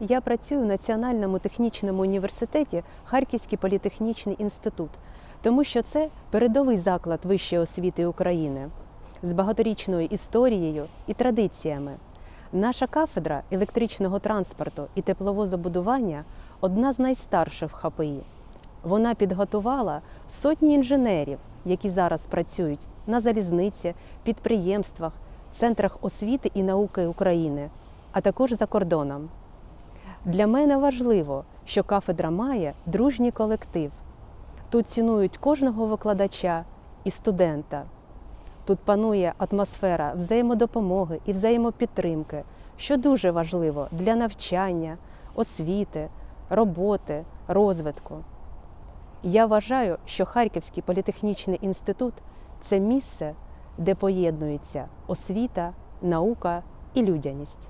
Я працюю в Національному технічному університеті Харківський політехнічний інститут, тому що це передовий заклад вищої освіти України з багаторічною історією і традиціями. Наша кафедра електричного транспорту і тепловозобудування одна з найстарших в ХПІ. Вона підготувала сотні інженерів, які зараз працюють на залізниці, підприємствах, центрах освіти і науки України, а також за кордоном. Для мене важливо, що кафедра має дружній колектив. Тут цінують кожного викладача і студента. Тут панує атмосфера взаємодопомоги і взаємопідтримки, що дуже важливо для навчання, освіти, роботи, розвитку. Я вважаю, що Харківський політехнічний інститут це місце, де поєднується освіта, наука і людяність.